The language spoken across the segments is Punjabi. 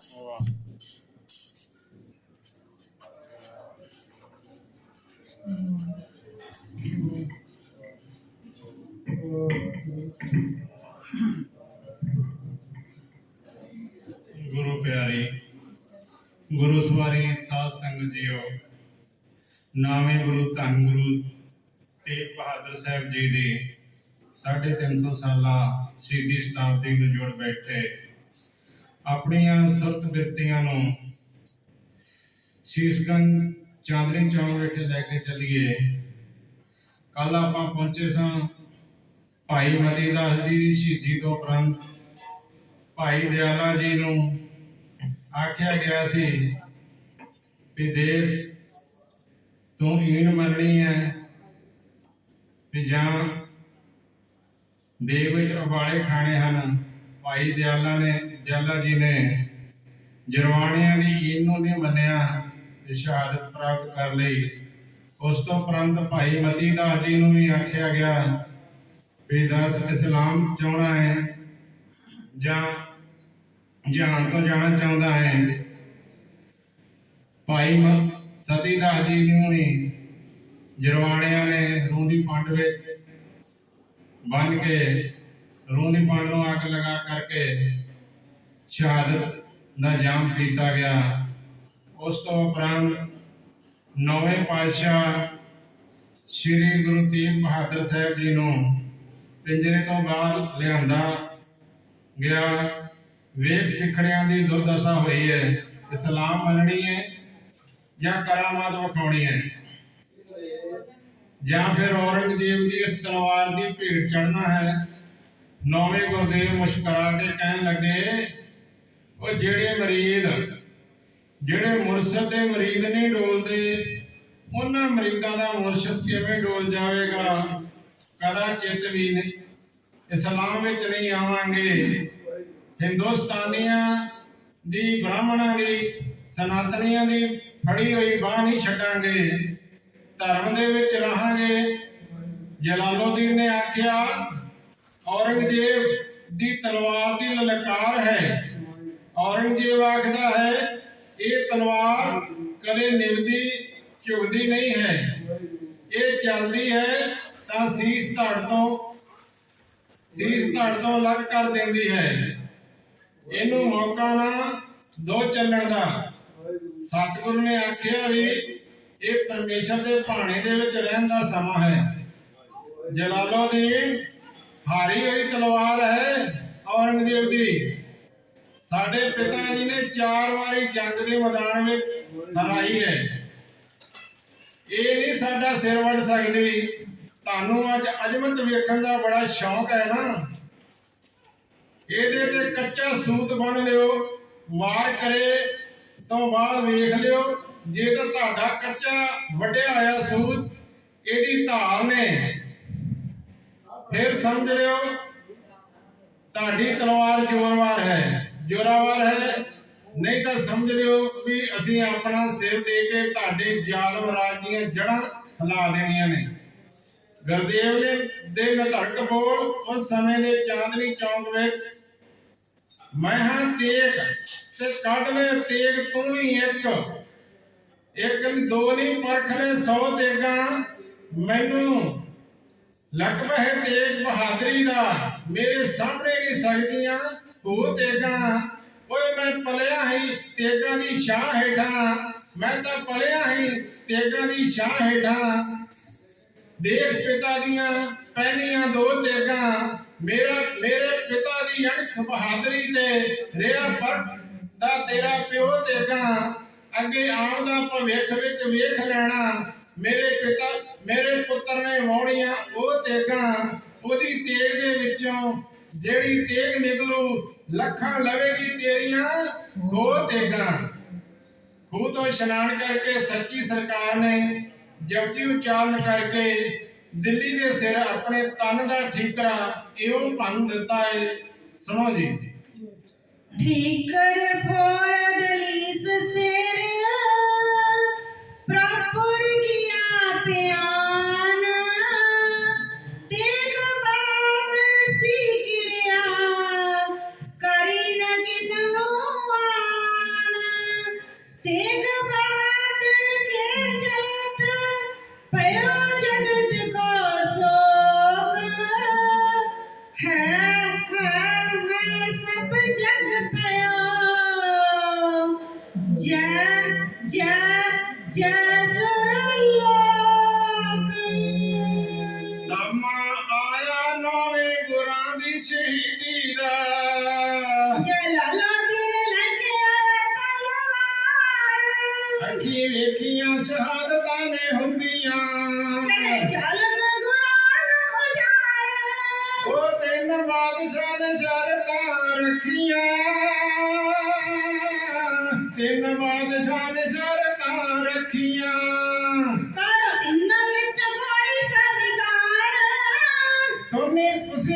ਗੁਰੂ ਪਿਆਰੀ ਗੁਰੂ ਸਵਾਰੀ ਸਾਧ ਸੰਗਤ ਜੀਓ ਨਾਵੇਂ ਗੁਰੂ ਧੰਨ ਗੁਰੂ ਤੇਗ ਬਹਾਦਰ ਸਾਹਿਬ ਜੀ ਦੀ 350 ਸਾਲਾ ਸ਼ਹੀਦੀ ਸ਼ਤਾਬਦੀ ਨੂੰ ਜੋੜ ਬੈਠੇ ਆਪਣੀਆਂ ਸੁਰਤ ਬਿਰਤੀਆਂ ਨੂੰ ਸ਼ੀਸ਼ਗੰਜ ਚਾਂਦਨੀ ਚੌਂਕ ਵਿਖੇ ਲੈ ਕੇ ਚੱਲੀਏ। ਕੱਲ ਆਪਾਂ ਪਹੁੰਚੇ ਸਾਂ ਭਾਈ ਮਤੀ ਦਾਸ ਜੀ ਦੀ ਸ਼ਹੀਦੀ ਤੋਂ ਉਪਰੰਤ। ਭਾਈ ਦਿਆਲਾ ਜੀ ਨੂੰ ਆਖਿਆ ਗਿਆ ਸੀ ਵੀ ਦੇਖ, ਤੂੰ ਈਨ ਮੰਨਣੀ ਹੈ ਵੀ ਜਾਂ ਦੇਵ ਵਿੱਚ ਉਬਾਲੇ ਖਾਣੇ ਹਨ। ਭਾਈ ਦਿਆਲਾ ਨੇ, ਦਿਆਲਾ ਜੀ ਨੇ ਜਰਵਾਣਿਆਂ ਦੀ ਈਨ ਨਹੀਂ ਮੰਨਿਆ ਸ਼ਹਾਦਤ ਪ੍ਰਾਪਤ ਕਰ ਲਈ। ਉਸ ਤੋਂ ਉਪਰੰਤ ਭਾਈ ਮਤੀ ਦਾਸ ਜੀ ਨੂੰ ਵੀ ਆਖਿਆ ਗਿਆ ਵੀ ਦੱਸ, ਇਸਲਾਮ ਚਾਹਣਾ ਹੈ ਜਾਂ ਜਾਣ ਤੋਂ ਜਾਣਾ ਚਾਹੁੰਦਾ ਹੈ? ਭਾਈ ਸਤੀ ਦਾਸ ਜੀ ਨੂੰ ਵੀ ਜਰਵਾਣਿਆਂ ਨੇ ਰੂੰਦੀ ਪੰਡ ਵਿੱਚ ਬੰਨ ਕੇ ਰੂੰਦੀ ਪੰਡ ਨੂੰ ਅੱਗ ਲਗਾ ਕਰਕੇ ਸ਼ਹਾਦਤ ਦਾ ਜਾਮ ਪੀਤਾ ਗਿਆ। ਉਸ ਤੋਂ ਉਪਰੰਤ ਨੌਵੇਂ ਪਾਤਸ਼ਾਹ ਸ੍ਰੀ ਗੁਰੂ ਤੇਗ ਬਹਾਦਰ ਸਾਹਿਬ ਜੀ ਨੂੰ ਪਿੰਜਰੇ ਤੋਂ ਬਾਹਰ ਲਿਆਂਦਾ ਗਿਆ। ਵੇਖ ਸਿੱਖਣਿਆਂ ਦੀ ਦੁਰਦਸ਼ਾ ਹੋਈ ਹੈ। ਇਸਲਾਮ ਮੰਨਣੀ ਹੈ ਜਾਂ ਕਰਾਮਾਤ ਵਿਖਾਉਣੀ ਹੈ? ਜਾਂ ਫਿਰ ਔਰੰਗਜ਼ੇਬ ਦੀ ਇਸ ਤਲਵਾਰ ਦੀ ਭੇਟ ਚੜਨਾ ਹੈ? ਨੌਵੇਂ ਗੁਰਦੇਵ ਮੁਸਕਰਾ ਕੇ ਕਹਿਣ ਲੱਗੇ ਉਹ ਜਿਹੜੇ ਮਰੀਦ, ਜਿਹੜੇ ਮੁਰਸ਼ਦ ਦੇ ਮਰੀਦ ਨਹੀਂ ਡੋਲਦੇ, ਉਹਨਾਂ ਮਰੀਦਾਂ ਦਾ ਮੁਰਸ਼ਦ ਕਿਵੇਂ ਡੋਲ ਜਾਵੇਗਾ? ਕਦਾ ਚਿੱਤ ਵੀ ਨਹੀਂ, ਇਸਲਾਮ ਵਿੱਚ ਨਹੀਂ ਆਵਾਂਗੇ। ਹਿੰਦੁਸਤਾਨੀਆਂ ਦੀ ਬ੍ਰਾਹਮਣਾਂ ਦੀ, ਸਨਾਤਨੀਆਂ ਦੀ ਫੜੀ ਹੋਈ ਬਾਹ ਨਹੀਂ ਛੱਡਾਂਗੇ, ਧਰਮ ਦੇ ਵਿੱਚ ਰਹਾਂਗੇ। ਜਲਾਲਉਦੀਨ ਨੇ ਆਖਿਆ ਔਰੰਗਜ਼ੇਬ ਦੀ ਤਲਵਾਰ ਦੀ ਲਲਕਾਰ ਹੈ। ਔਰੰਗਜ਼ੇਬ ਆਖਦਾ ਹੈ, ਇਹ ਤਲਵਾਰ ਕਦੇ ਨਿਵਦੀ ਝੁਕਦੀ ਨਹੀਂ ਹੈ। ਇਹ ਚੱਲਦੀ ਹੈ ਤਾਂ ਸੀਸ ਧੜ ਤੋਂ, ਸੀਸ ਧੜ ਤੋਂ ਅਲੱਗ ਕਰ ਦਿੰਦੀ ਹੈ। ਇਹਨੂੰ ਮੌਕਾ ਨਾ ਦੋ ਚੱਲਣ ਦਾ। ਸਤਿਗੁਰੂ ਨੇ ਆਖਿਆ ਵੀ ਇਹ ਪਰਮੇਸ਼ਰ ਦੇ ਭਾਣੇ ਦੇ ਵਿੱਚ ਰਹਿਣ ਦਾ ਸਮਾਂ ਹੈ। ਜਲਾਲਉਦੀਨ ਹਾਰੀ ਹੋਈ ਤਲਵਾਰ ਹੈ ਔਰੰਗਜ਼ੇਬ ਦੀ। ਸਾਡੇ ਪਿਤਾ ਜੀ ਨੇ ਚਾਰ ਵਾਰੀ ਜੰਗ ਦੇ ਮੈਦਾਨ ਵਿੱਚ ਹਰਾਈ ਹੈ। ਇਹ ਨਹੀਂ ਸਾਡਾ ਸਿਰ ਵੜ ਸਕਦੀ। ਤੁਹਾਨੂੰ ਅੱਜ ਅਜਮਤ ਵੇਖਣ ਦਾ ਬੜਾ ਸ਼ੌਂਕ ਹੈ ਨਾ। ਇਹਦੇ ਤੇ ਕੱਚਾ ਸੂਤ ਬੰਨ ਲਿਓ, ਵਾਰ ਕਰੇ, ਤੋਂ ਬਾਅਦ ਵੇਖ ਲਿਓ, ਜੇ ਤਾਂ ਤੁਹਾਡਾ ਕੱਚਾ ਵੱਡਿਆ ਆਇਆ ਸੂਤ ਇਹਦੀ ਧਾਰ ਨੇ। ਫਿਰ ਸਮਝ ਲਿਓ, ਤੁਹਾਡੀ ਤਲਵਾਰ ਜ਼ੋਰਵਾਰ ਹੈ ਜ਼ੋਰਾਵਰ ਹੈ। ਨਹੀਂ ਤਾਂ ਸਮਝ ਲਿਓ ਵੀ ਅਸੀਂ ਆਪਣਾ ਸਿਰ ਦੇ ਕੇ ਤੁਹਾਡੇ ਜ਼ਾਲਮ ਰਾਜ ਦੀਆਂ ਜੜਾਂ ਹਿਲਾ ਦੇਣੀਆਂ ਨੇ। ਗੁਰਦੇਵ ਨੇ ਦੇ ਨਧੜਕ ਬੋਲ, ਉਸ ਸਮੇਂ ਦੇ ਚਾਂਦਨੀ ਚੌਂਕ ਵਿੱਚ ਮੈਂ ਹਾਂ ਤੇਗ, ਤੇ ਕੱਢ ਲੈ ਤੇਗ ਤੂੰ ਵੀ ਇੱਕ। ਇੱਕ ਨੀ, ਦੋ ਨਹੀਂ ਪਰਖ ਲੈ 100 ਤੇਗਾਂ। ਮੈਨੂੰ ਲਕਬ ਤੇਗ ਬਹਾਦਰੀ ਦਾ, ਮੇਰੇ ਸਾਹਮਣੇ ਨਹੀਂ ਸਕਦੀਆਂ ਉਹ ਤੇਗਾਂ। ਓਏ ਮੈਂ ਪਲਿਆ ਹੀ ਤੇਗਾਂ ਦੀ ਛਾਂ ਹੇਠਾਂ, ਮੈਂ ਤਾਂ ਪਲਿਆ ਹੀ ਤੇਗਾਂ ਦੀ ਛਾਂ ਹੇਠਾਂ। ਦੇਖ ਪਿਤਾ ਦੀਆਂ ਪਹਿਨੀਆਂ ਦੋ ਤੇਗਾਂ, ਮੇਰਾ, ਮੇਰੇ ਪਿਤਾ ਦੀ ਅਣਖ ਬਹਾਦਰੀ ਤੇ ਰਿਆ ਫ਼ਰਕ ਦਾ ਤੇਰਾ ਪਿਓ ਤੇਗਾਂ। ਅੱਗੇ ਆਉਣ ਦਾ ਭਵਿੱਖ ਵਿੱਚ ਵੇਖ ਲੈਣਾ, ਮੇਰੇ ਪਿਤਾ ਮੇਰੇ ਪੁੱਤਰ ਨੇ ਵਾਉਣੀਆਂ ਉਹ ਤੇਗਾਂ, ਉਹਦੀ ਤੇਗ ਦੇ ਵਿੱਚੋਂ ਜਿਹੜੀ ਤੇਗ ਨਿਕਲੂ, ਲੱਖਾਂ ਲਵੇਗੀ ਤੇਰੀਆਂ ਉਹ ਤੇਗਾਂ। ਖੂਹ ਤੋਂ ਇਸ਼ਨਾਨ ਕਰਕੇ ਸੱਚੀ ਸਰਕਾਰ ਨੇ ਜਪਜੀ ਉਚਾਰਨ ਕਰਕੇ ਦਿੱਲੀ ਦੇ ਸਿਰ ਆਪਣੇ ਤਨ ਦਾ ਠੀਕਰਾ ਇਉਂ ਭੰਨ ਦਿੱਤਾ ਏ। ਸੁਣੋ ਜੀ। ਠੀਕਰ ਫੋਰ ਦਲੀਸ ਜੈ ਜੈ ਜੈ ਸੁਰਲੋਕ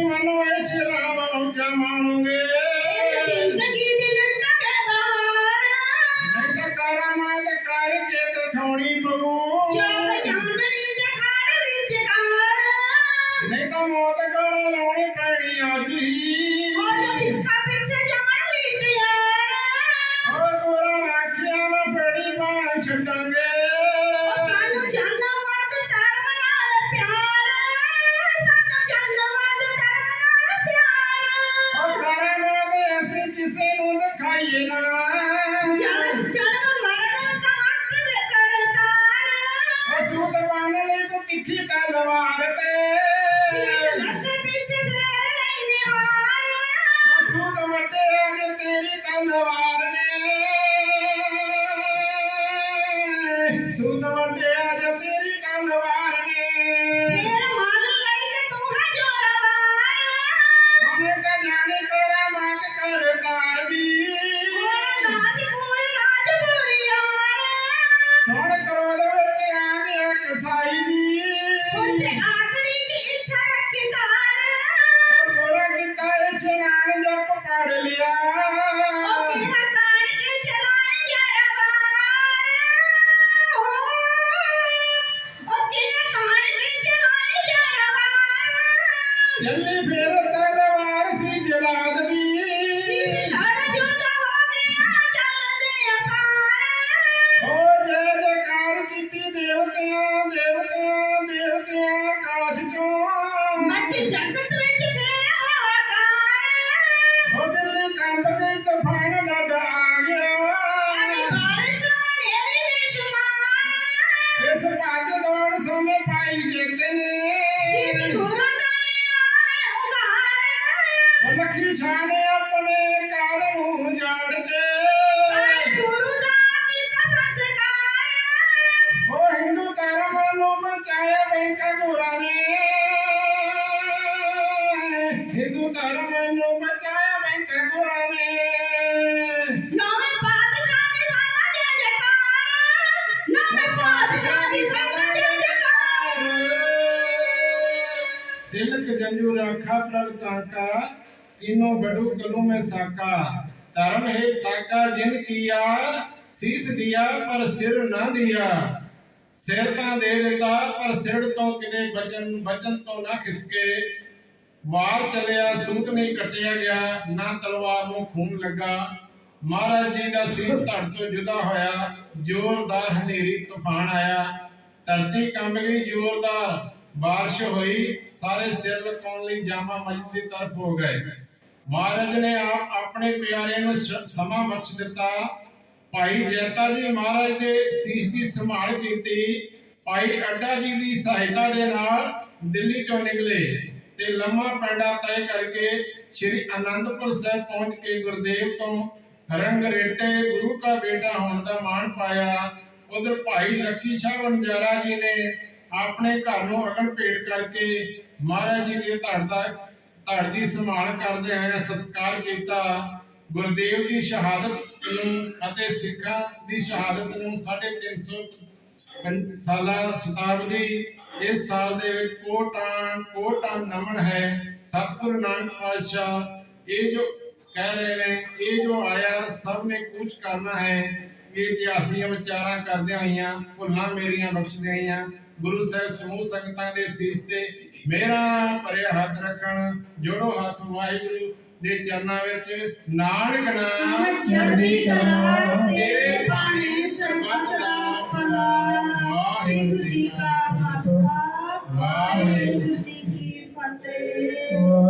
ਤੁਸੀਂ ਮਨੋ ਇਹ ਸ਼ਰਾਬ ਲਈ ਤੂੰ ਤਿੱਖੀ ਤਲਵਾਰ ਤੇ ਲੱਤ ਵਿੱਚ ਫੇਰ ਲਈ ਨਿਹਾਰ ਅਸੂਤ ਵੱਡੇ ਅਗੇ ਤੇਰੀ ਨੇ ਸੂਤ ਵੱਡੇ ਅਗੇ તેજુ રાખા પ્લગ તાકા ઇનો બડુ કલુ મે સાકા ધર્મ હે સાકા જિન કિયા ਸੀਸ ਦਿਆ ਪਰ ਸਿਰ ਨਾ ਦਿਆ। ਸਿਰ ਤਾਂ ਦੇ ਦਿੱਤਾ ਪਰ ਸਿਰ ਤੋਂ ਕਿਤੇ ਬਚਨ ਬਚਨ ਤੋਂ ਨਾ ਖਿਸਕੇ। ਵਾਰ ਚੱਲਿਆ, ਸੂਤ ਨਹੀਂ ਕੱਟਿਆ ਗਿਆ, ਨਾ ਤਲਵਾਰ ਨੂੰ ਖੂਨ ਲੱਗਾ। ਮਹਾਰਾਜ ਜੀ ਦਾ ਸੀਸ ਧੜ ਤੋਂ ਜੁਦਾ ਹੋਇਆ, ਜ਼ੋਰਦਾਰ ਹਨੇਰੀ ਤੂਫਾਨ ਆਇਆ। ਧਰਤੀ ਕੰਬ ਗਈ ਜ਼ੋਰਦਾਰ। ਬਾਰਿਸ਼ ਹੋਈ, ਸਾਰੇ ਸਿਰ ਲਕਾਉਣ ਲਈ ਜਾਮਾ ਮਸਜਿਦ ਦੀ ਤਰਫ ਹੋ ਗਏ। ਮਹਾਰਾਜ ਨੇ ਆਪ ਆਪਣੇ ਪਿਆਰੇ ਨੂੰ ਸਮਾਂ ਬਖਸ਼ ਦਿੱਤਾ। ਭਾਈ ਜੈਤਾ ਜੀ ਮਹਾਰਾਜ ਦੇ ਸੀਸ ਦੀ ਸੰਭਾਲ ਕੀਤੀ। ਭਾਈ ਅੱਡਾ ਜੀ ਦੀ ਸਹਾਇਤਾ ਦੇ ਨਾਲ ਦਿੱਲੀ ਚੋਂ ਨਿਕਲੇ ਤੇ ਲੰਮਾ ਪੈਂਡਾ ਤੈਅ ਕਰਕੇ ਸ੍ਰੀ ਅਨੰਦਪੁਰ ਸਾਹਿਬ ਪਹੁੰਚ ਕੇ ਗੁਰਦੇਵ ਤੋਂ ਰੰਗ ਰੇਟੇ, ਗੁਰੂ ਦਾ ਬੇਟਾ ਹੋਣ ਦਾ ਮਾਣ ਪਾਇਆ। ਉਧਰ ਭਾਈ ਲੱਖੀ ਸ਼ਾਹ ਵਣਜਾਰਾ ਜੀ ਨੇ ਆਪਣੇ ਘਰ ਨੂੰ ਅਗਨ ਭੇਟ ਕਰਕੇ ਮਹਾਰਾਜ ਜੀ ਦੇ ਧੜ ਦਾ ਧੜ ਦੀ ਸੰਭਾਲ ਕਰਦੇ ਆਇਆ ਸੰਸਕਾਰ ਕੀਤਾ। ਗੁਰਦੇਵ ਦੀ ਸ਼ਹਾਦਤ ਨੂੰ ਅਤੇ ਸਿੱਖਾਂ ਦੀ ਸ਼ਹਾਦਤ ਨੂੰ 350 ਪੰ- ਸਾਲਾ ਸ਼ਤਾਬਦੀ ਇਸ ਸਾਲ ਦੇ ਵਿੱਚ ਕੋਟਾਂ ਕੋਟਾਂ ਨਮਨ ਹੈ। ਸਤਿਗੁਰੂ ਨਾਨਕ ਪਾਤਸ਼ਾਹ, ਇਹ ਜੋ ਕਹਿ ਰਹੇ ਨੇ, ਇਹ ਜੋ ਆਇਆ, ਸਭ ਨੇ ਕੁਝ ਕਰਨਾ ਹੈ। ਇਹ ਇਤਿਹਾਸ ਦੀਆਂ ਵਿਚਾਰਾਂ ਕਰਦਿਆਂ ਹੋਈਆਂ ਭੁੱਲਾਂ ਮੇਰੀਆਂ ਬਖਸ਼ਦੀਆਂ ਹੋਈਆਂ ਗੁਰੂ ਸਾਹਿਬ ਸਮੂਹ ਸੰਗਤਾਂ ਦੇ ਸੀਸ ਤੇ ਮੇਰਾ ਭਰਿਆ ਹੱਥ ਰੱਖਣ ਜੋੜੋ ਹੱਥ ਵਾਹਿਗੁਰੂ ਦੇ ਚਰਨਾਂ ਵਿੱਚ ਨਾਨਕ ਨਾਮ ਚੜ੍ਹਦੀ ਕਲਾ ਤੇਰੇ ਬਾਣੀ ਸਰਬੱਤ ਦਾ ਭਲਾ। ਵਾਹਿਗੁਰੂ ਜੀ ਕਾ ਖਾਲਸਾ। ਵਾਹਿਗੁਰੂ ਜੀ ਕੀ ਫਤਿਹ।